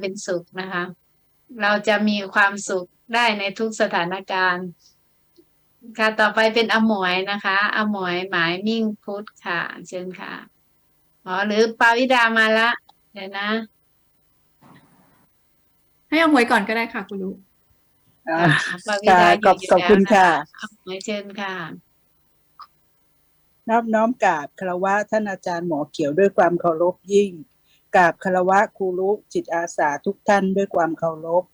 เป็นสุขนะคะ เราจะมีความสุขได้ในทุกสถานการณ์ ค่ะต่อไปเป็นอมวยนะคะอมวยหมายมิ่งพุทธค่ะ เชิญค่ะอ๋อหรือปาวิดามาละเดี๋ยวนะ ให้เอาหมวยก่อนก็ได้ค่ะ คุณลูกอ่าอ่าปาวิค่ะดาขอบยู่ขอบคุณแล้วนค่ะอมวยเชิญค่ะนอบน้อมกราบคารวะท่านอาจารย์หมอเขียวด้วยความเคารพยิ่ง กราบคารวะครูรุจิตอาสาทุกท่านด้วยความเคารพ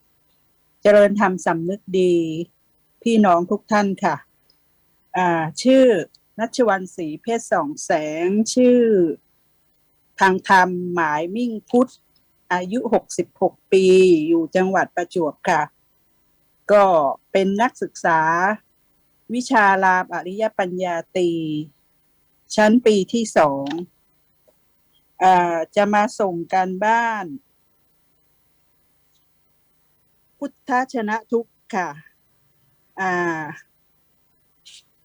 เจริญธรรมสำนึกดี พี่น้องทุกท่านค่ะ อ่า ชื่อนัชวันศรีเพชรสองแสง ชื่อ ทางธรรมหมายมิ่งพุทธ อายุหกสิบหกปี อยู่จังหวัดประจวบค่ะ ก็เป็นนักศึกษา วิชารามอริยปัญญาตี ชั้นปีที่สอง จะมาส่งการบ้าน พุทธชนะทุกข์ค่ะอ่า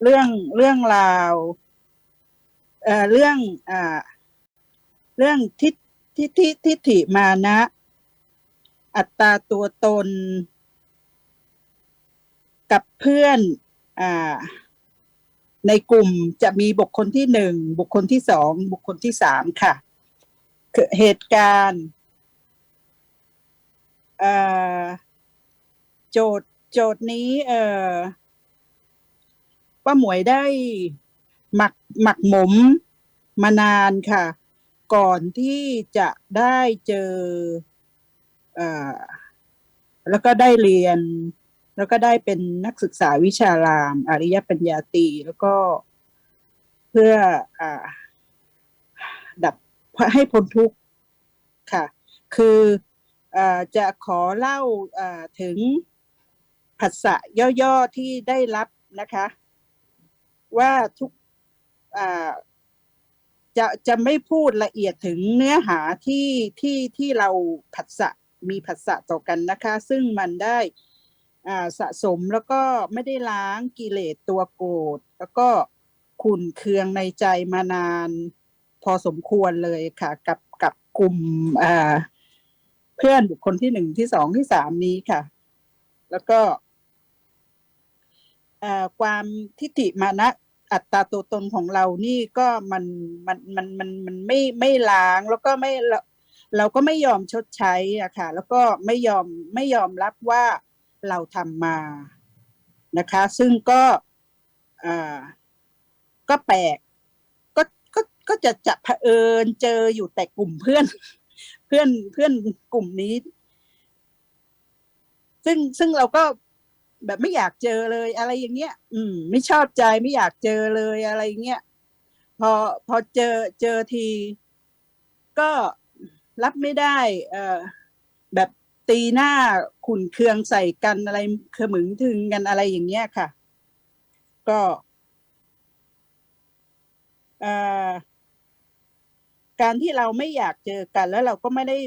เรื่องเรื่องราวเอ่อเรื่องอ่าเรื่องทิฏทิฏฐิทิฏฐิมานะ อัตตาตัวตน กับเพื่อนอ่าในกลุ่มจะมีบุคคลที่หนึ่งบุคคลที่สองบุคคลที่สามค่ะ เหตุการณ์โจทย์โจทย์นี้เอ่อป้าหมวยได้หมักหมักหมมมานานค่ะ ก่อนที่จะได้เจอเออแล้วก็ได้เรียน แล้วก็ได้เป็นนักศึกษาวิชาราม อริยปัญญาตีแล้วก็เพื่ออดับ ให้พ้นทุกข์ค่ะ คืออจะขอเล่าถึงผัสสะย่อๆที่ได้รับนะคะ ว่าทุกจะจะไม่พูดละเอียดถึงเนื้อหาที่ที่ที่เราผัสสะมีผัสสะต่อกันนะคะ ซึ่งมันได้สะสมแล้วก็ไม่ได้ล้างกิเลสตัวโกรธแล้วก็ขุนเคืองในใจมานาน พอสมควรเลยค่ะ กับกับกลุ่มเพื่อนบุคคลที่หนึ่งที่สองที่สามนี้ค่ะ แล้วก็ความทิฏฐิมานะอัตตาตัวตนของเรานี่ก็มันมันมันมันมันไม่ไม่ล้างแล้วก็ไม่เราเราก็ไม่ยอมชดใช้อะค่ะ แล้วก็ไม่ยอมไม่ยอมรับว่าเราทำมานะคะ ซึ่งก็อ่าก็แปลก ก็จะจะเผอิญเจออยู่แต่กลุ่มเพื่อน เพื่อนเพื่อนกลุ่มนี้ ซึ่งซึ่งเราก็แบบไม่อยากเจอเลย อะไรอย่างเงี้ย อืม ไม่ชอบใจไม่อยากเจอเลยอะไรเงี้ยพอพอเจอเจอที ก็รับไม่ได้ เอ่อแบบตีหน้าขุนเคืองใส่กันอะไรเขมึงถึงกันอะไรอย่างเงี้ยค่ะ ก็ เอ่อ การที่เราไม่อยากเจอกัน แล้วเราก็ไม่ได้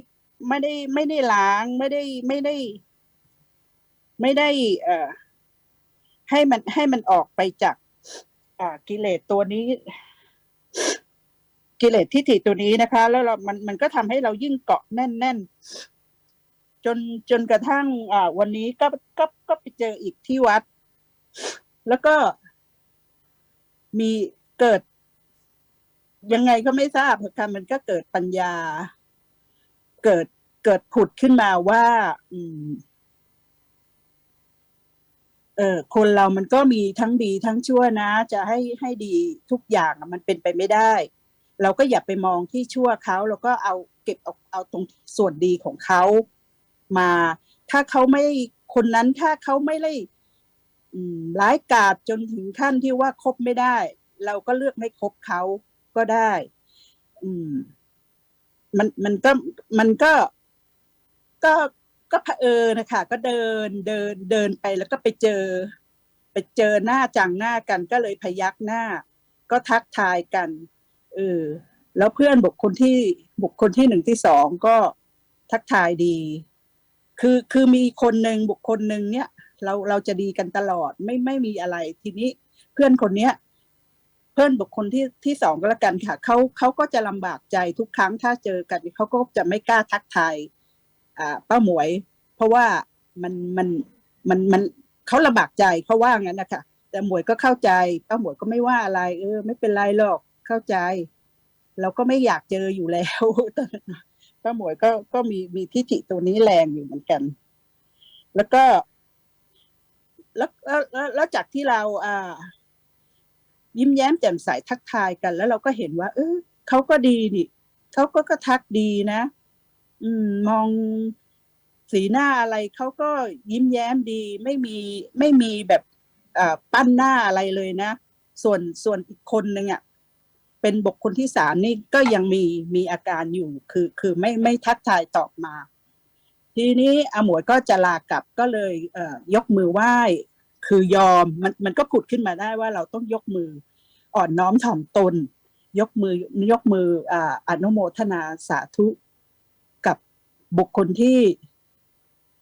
ไม่ได้ไม่ได้ล้างไม่ได้ไม่ได้ ไม่ได้ เอ่อ ให้มันให้มันออกไปจาก อ่ากิเลสตัวนี้ กิเลสทิฏฐิตัวนี้นะคะ แล้วเรา มันมันก็ทำให้เรายิ่งเกาะแน่นแน่นจนจนกระทั่ง อ่า วันนี้ก็ก็ก็ไปเจออีกที่วัด แล้วก็มีเกิด ยังไงก็ไม่ทราบค่ะมันก็เกิดปัญญา เกิดเกิดผุดขึ้นมาว่า อืม เออคนเรามันก็มีทั้งดีทั้งชั่วนะ จะให้ให้ดีทุกอย่างมันเป็นไปไม่ได้ เราก็อย่าไปมองที่ชั่วเขาเราก็เอาเก็บเอาเอาตรงส่วนดีของเขามา ถ้าเขาไม่คนนั้นถ้าเขาไม่ได้ร้ายกาจจนถึงขั้นที่ว่าคบไม่ได้ เราก็เลือกไม่คบเขา ก็ได้ อืม มันมันก็มันก็ ก็ก็เผอิญนะคะก็เดินเดินเดินไปแล้วก็ไปเจอ ไปเจอหน้าจังหน้ากันก็เลยพยักหน้า ก็ทักทายกันเออแล้วเพื่อนบุคคลที่บุคคลที่หนึ่งที่สองก็ทักทายดี คือคือมีคนหนึ่งบุคคลหนึ่งเนี่ย เราเราจะดีกันตลอดไม่ไม่มีอะไรทีนี้ เพื่อนคนเนี้ย พื่อนบุคคลที่ที่สองก็แล้วกันค่ะเขาเขาก็จะลำบากใจทุกครั้งถ้าเจอกันเขาก็จะไม่กล้าทักทายอ่าป้าหมวย เพราะว่ามันมันมันมันเขาลำบากใจเขาว่างั้นนะคะแต่หมวยก็เข้าใจป้าหมวยก็ไม่ว่าอะไร เออ ไม่เป็นไรหรอกเข้าใจ เราก็ไม่อยากเจออยู่แล้วป้าหมวยก็ก็มีมีทิฐิตัวนี้แรงอยู่เหมือนกัน แล้วก็แล้วแล้วแล้วแล้วจากที่เราอ่า ยิ้มแย้มแจ่มใสทักทายกัน แล้วเราก็เห็นว่า เออเขาก็ดีนี่เขาก็ก็ทักดีนะ อืม มองสีหน้าอะไรเขาก็ยิ้มแย้มดี ไม่มีไม่มีแบบปั้นหน้าอะไรเลยนะ ส่วนส่วนอีกคนหนึ่งอะเป็นบุคคลที่สามนี่ก็ยังมีมีอาการอยู่คือคือไม่ไม่ทักทายตอบมา ทีนี้อาหมวยก็จะลากลับก็เลยเยกมือไหว้ คือยอมมันมันก็ผุดขึ้นมาได้ว่าเราต้องยกมืออ่อนน้อมถ่อมตน ยกมือยกมืออ่าอนุโมทนาสาธุกับบุคคลที่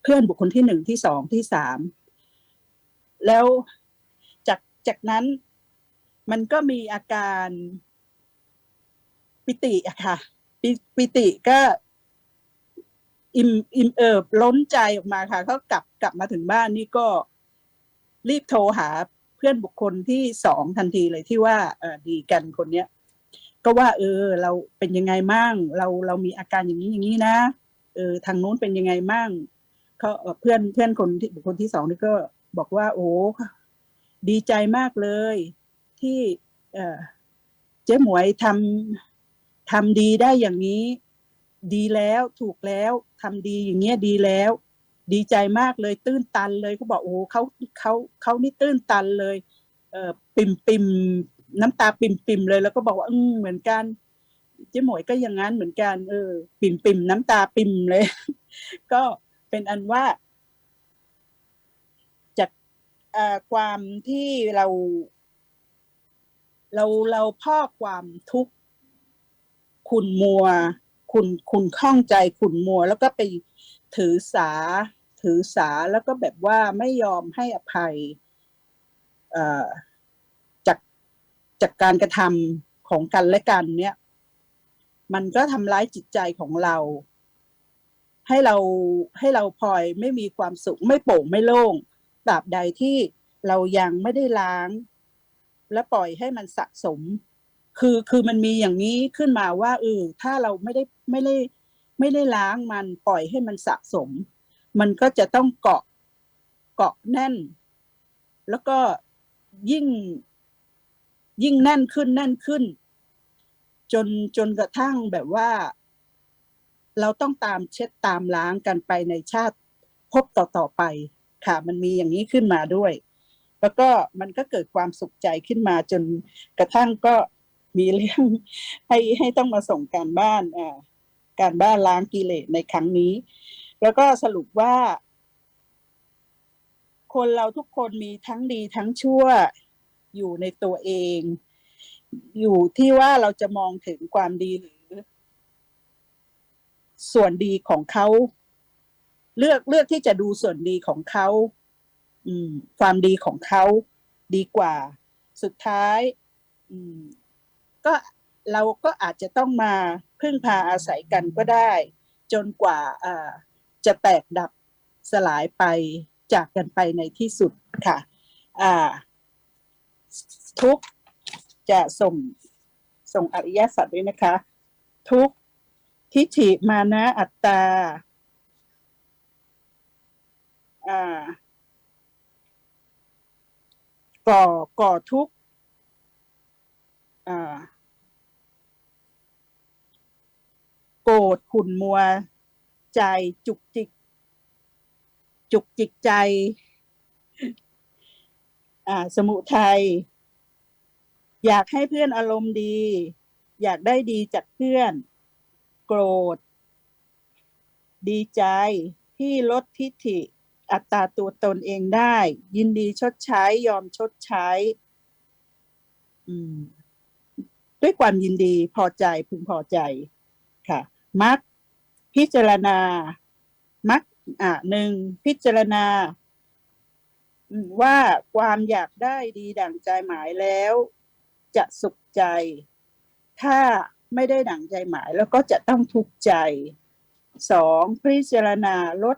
เพื่อนบุคคลที่หนึ่งที่สองที่สามแล้วจากจากนั้นมันก็มีอาการปิติอะค่ะปิปิติก็อิ่มอิ่มเอิบล้นใจออกมาค่ะเขากลับกลับมาถึงบ้านนี่ก็ รีบโทรหาเพื่อนบุคคลที่สองทันทีเลยที่ว่าเออดีกันคนเนี้ยก็ว่า เออ เราเป็นยังไงมั่งเราเรามีอาการอย่างนี้อย่างนี้นะเออทางนู้นเป็นยังไงมั่งเขาเอ่อเพื่อนเพื่อนคนที่บุคคลที่สองนี่ก็บอกว่า โอ้ดีใจมากเลย ที่เออเจ๊หมวยทำทำดีได้อย่างนี้ ดีแล้วถูกแล้วทำดีอย่างเงี้ยดีแล้ว ดีใจมากเลยตื้นตันเลยเขาบอกโอ้เขาเขาเขานี่ตื้นตันเลย เออปิ่มปิ่มน้ำตาปิ่มปิ่มเลย แล้วก็บอกว่าอืมเหมือนกันเจ๊หมวยก็อย่างนั้นเหมือนกัน เออ ปิ่มปิ่มน้ำตาปิ่มเลย ก็เป็นอันว่า จากความที่เรา เราเราพ่อความทุกข์ขุนมัวขุนขุนข้องใจขุนมัว แล้วก็ไปถือสา ถือสาแล้วก็แบบว่าไม่ยอมให้อภัยจากจากการกระทำของกันและกันเนี่ย มันก็ทำร้ายจิตใจของเรา ให้เราให้เราพลอยไม่มีความสุข ไม่โปร่งไม่โล่งตราบใดที่เรายังไม่ได้ล้าง และปล่อยให้มันสะสม คือคือมันมีอย่างนี้ขึ้นมาว่าเออถ้าเราไม่ได้ไม่ได้ไม่ได้ล้างมันปล่อยให้มันสะสม มันก็จะต้องเกาะเกาะแน่น แล้วก็ยิ่งยิ่งแน่นขึ้นแน่นขึ้น จนจนกระทั่งแบบว่า เราต้องตามเช็ดตามล้างกันไปในชาติพบต่อๆไป ค่ะ มันมีอย่างนี้ขึ้นมาด้วย แล้วก็มันก็เกิดความสุขใจขึ้นมา จนกระทั่งก็มีเรื่องให้ให้ต้องมาส่งการบ้านอ่าการบ้านล้างกิเลสในครั้งนี้ แล้วก็สรุปว่า คนเราทุกคนมีทั้งดีทั้งชั่วอยู่ในตัวเอง อยู่ที่ว่าเราจะมองถึงความดีหรือ ส่วนดีของเขาเลือกเลือกที่จะดูส่วนดีของเขาความดีของเขาดีกว่า สุดท้ายก็เราก็อาจจะต้องมาพึ่งพาอาศัยกันก็ได้ จนกว่าอ่า จะแตกดับสลายไปจากกันไปในที่สุดค่ะอ่าทุกจะส่งส่งอริยสัจด้วยนะคะ ทุกทิฏฐิมานะอัตตาก่อก่อทุกโกรธขุนมัว ใจ จุกจิก จุกจิกใจ อ่า สมุทัยอยากให้เพื่อนอารมณ์ดี อยากได้ดีจากเพื่อน โกรธ ดีใจที่ลดทิฐิ อัตตาตัวตนเองได้ ยินดีชดใช้ยอมชดใช้ อืมด้วยความยินดีพอใจพึงพอใจค่ะ มัก พิจารณามักอะหนึ่งพิจารณา ว่าความอยากได้ดีดั่งใจหมายแล้ว จะสุขใจ ถ้าไม่ได้ดั่งใจหมายแล้วก็จะต้องทุกข์ใจสองพิจารณาลด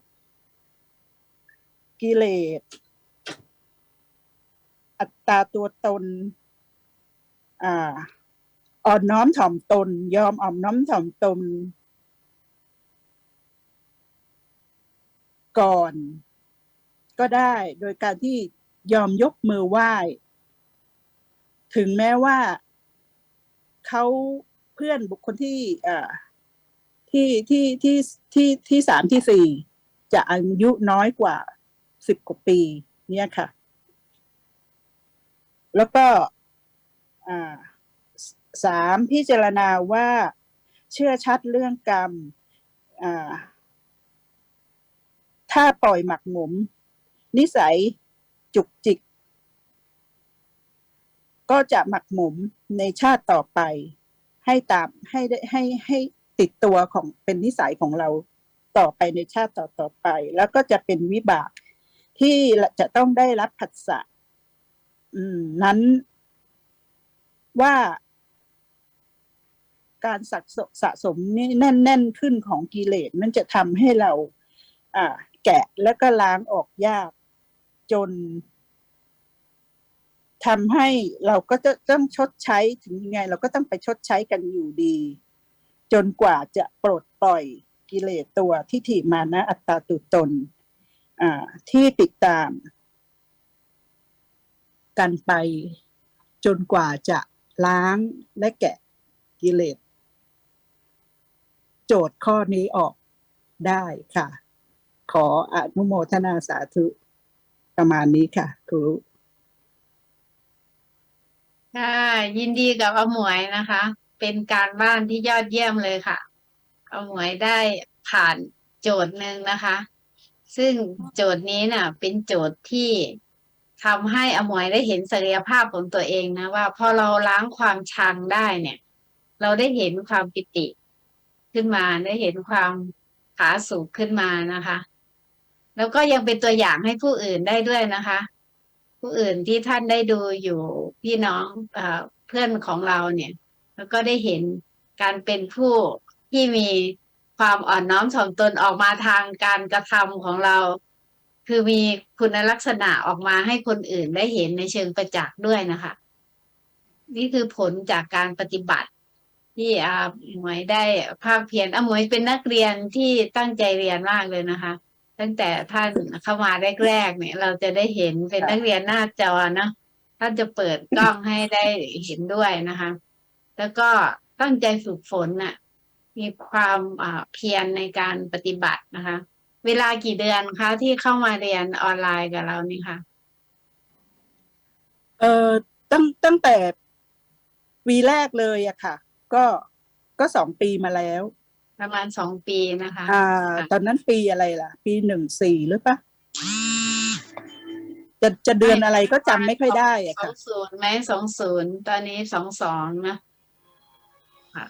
กิเลส อัตตาตัวตนอ่าอ่อนน้อมถ่อมตน ยอมอ่อมน้อมถ่อมตน ก่อน ก็ได้โดยการที่ยอมยกมือไหว้ ถึงแม้ว่าเขาเพื่อนบุคคลที่อ่าที่ที่ที่ที่ที่สามที่สี่จะอายุน้อยกว่าสิบกว่าปี เนี่ยค่ะ แล้วก็อ่าสสามพิจารณาว่าเชื่อชัดเรื่องกรรมอ่า ถ้าปล่อยหมักหมม นิสัยจุกจิก ก็จะหมักหมมในชาติต่อไป ให้ตามให้ได้ให้ให้ติดตัวของเป็นนิสัยของเราต่อไปในชาติต่อต่อไป แล้วก็จะเป็นวิบากที่จะต้องได้รับผัสสะนั้นว่าการสะสมสสมนี่แน่นแน่นขึ้นของกิเลสมันจะทำให้เรา อ่า แกะแล้วก็ล้างออกยาก จนทำให้เราก็จะต้องชดใช้ถึงยังไง เราก็ต้องไปชดใช้กันอยู่ดี จนกว่าจะปลดปล่อยกิเลสตัวทิฏฐิมานะอัตตาตุตนที่ติดตาม กันไปจนกว่าจะล้างและแกะกิเลส โจทย์ข้อนี้ออกได้ค่ะ ขออนุโมทนาสาธุประมาณนี้ค่ะ ครูค่ะยินดีกับอมวยนะคะ เป็นการบ้านที่ยอดเยี่ยมเลยค่ะอาหมวยได้ผ่านโจทย์หนึ่งนะคะ ซึ่งโจทย์นี้น่ะ เป็นโจทย์ที่ทำให้อมวยได้เห็นศักยภาพของตัวเองนะว่าพอเราล้างความชังได้เนี่ย เราได้เห็นความปิติขึ้นมาได้เห็นความผาสุกขึ้นมานะคะ แล้วก็ยังเป็นตัวอย่างให้ผู้อื่นได้ด้วยนะคะ ผู้อื่นที่ท่านได้ดูอยู่พี่น้องเอเพื่อนของเราเนี่ย แล้วก็ได้เห็นการเป็นผู้ที่มีความอ่อนน้อมถ่อมตนออกมาทางการกระทำของเรา คือมีคุณลักษณะออกมาให้คนอื่นได้เห็นในเชิงประจักษ์ด้วยนะคะ นี่คือผลจากการปฏิบัติ ที่อาหมวยได้ภาคเพียรอาหมวยเป็นนักเรียนที่ตั้งใจเรียนมากเลยนะคะ ตั้งแต่ท่านเข้ามาแรกๆเนี่ย เราจะได้เห็นเป็นนักเรียนหน้าจอเนอะท่านจะเปิดกล้องให้ได้เห็นด้วยนะคะ แล้วก็ตั้งใจฝึกฝนน่ะ มีความอ่าเพียรในการปฏิบัตินะคะ เวลากี่เดือนคะที่เข้ามาเรียนออนไลน์กับเรานี่ค่ะเอ่อตั้งตั้งแต่ปีแรกเลยอะค่ะ ก็ก็สองปีมาแล้ว ประมาณสองปีนะคะอ่าค่ะตอนนั้นปีอะไรล่ะ ปีหนึ่งสี่หรือปะจะจะเดือนอะไรก็จำไม่ค่อยได้อะสอค่ะ งศูนย์ไหมสองศูนย์ตอนนี้สองสองนะค่ะ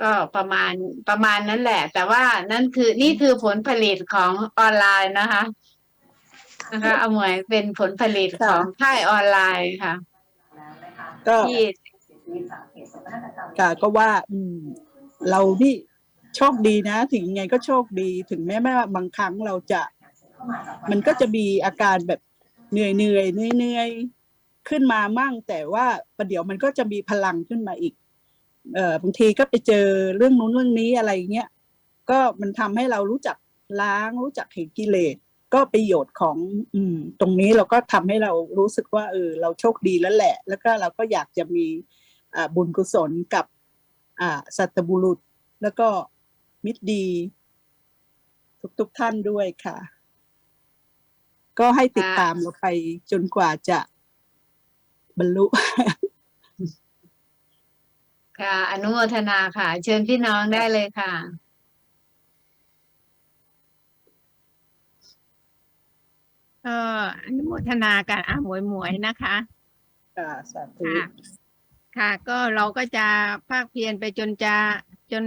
ก็ประมาณประมาณนั้นแหละ แต่ว่านั่นคือนี่คือผลผลิตของออนไลน์นะคะ นะคะเอาหมวยเป็นผลผลิตของค่ายออนไลน์ค่ะ ก็ที่กาก็ว่า อืม เรานี่ โชคดีนะ ถึงยังไงก็โชคดีถึงแม้แม้ว่าบางครั้งเราจะ มันก็จะมีอาการแบบเหนื่อยเหนื่อยเหนื่อยขึ้นมามั่ง แต่ว่าประเดี๋ยวมันก็จะมีพลังขึ้นมาอีก เอ่อบางทีก็ไปเจอเรื่องนู้นเรื่องนี้อะไรเงี้ยก็มันทำให้เรารู้จักล้างรู้จักเห็นกิเลสก็ประโยชน์ของ อืม ตรงนี้เราก็ทำให้เรารู้สึกว่าเออเราโชคดีแล้วแหละ แล้วก็เราก็อยากจะมีอ่าบุญกุศลกับอ่าสัตบุรุษแล้วก็ มิตรดี ทุกๆท่านด้วยค่ะ ก็ให้ติดตามเราไปจนกว่าจะบรรลุ ค่ะ อนุโมทนาค่ะ เชิญพี่น้องได้เลยค่ะก็อนุโมทนาการอาหมวยหมวยนะคะ ค่ะสาธุค่ะค่ะก็เราก็จะภาคเพียรไปจนจะจน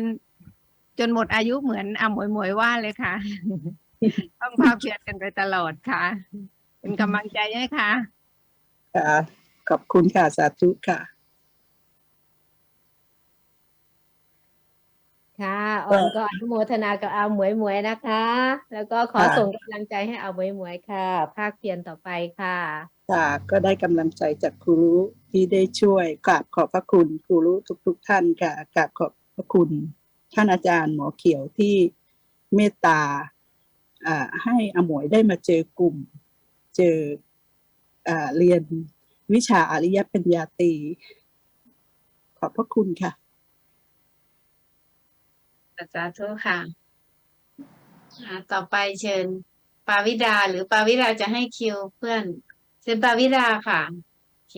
จนหมดอายุเหมือนอาหมวยหมวยว่าเลยค่ะ ต้องภาคเพียรกันไปตลอดค่ะ เป็นกำลังใจให้ค่ะค่ะขอบคุณค่ะ สาธุค่ะ ค่ะออนก็อนุโมทนากับอาหมวยหมวยนะคะ แล้วก็ขอค่ะส่งกำลังใจให้อาหมวยหมวยค่ะ ภาคเพียรต่อไปค่ะค่ะก็ได้กำลังใจจากครูรู้ที่ได้ช่วยกราบขอบพระคุณครูรู้ทุก ๆทท่านค่ะกราบขอบพระคุณ ท่านอาจารย์หมอเขียวที่เมตตาให้อมวยได้มาเจอกลุ่ม เจออเรียนวิชาอริยปัญญาตี ขอบพระคุณค่ะสาธุค่ะอ่าต่อไปเชิญปาวิดาหรือปาวิดาจะให้คิวเพื่อนเชิญปาวิดาค่ะโอเค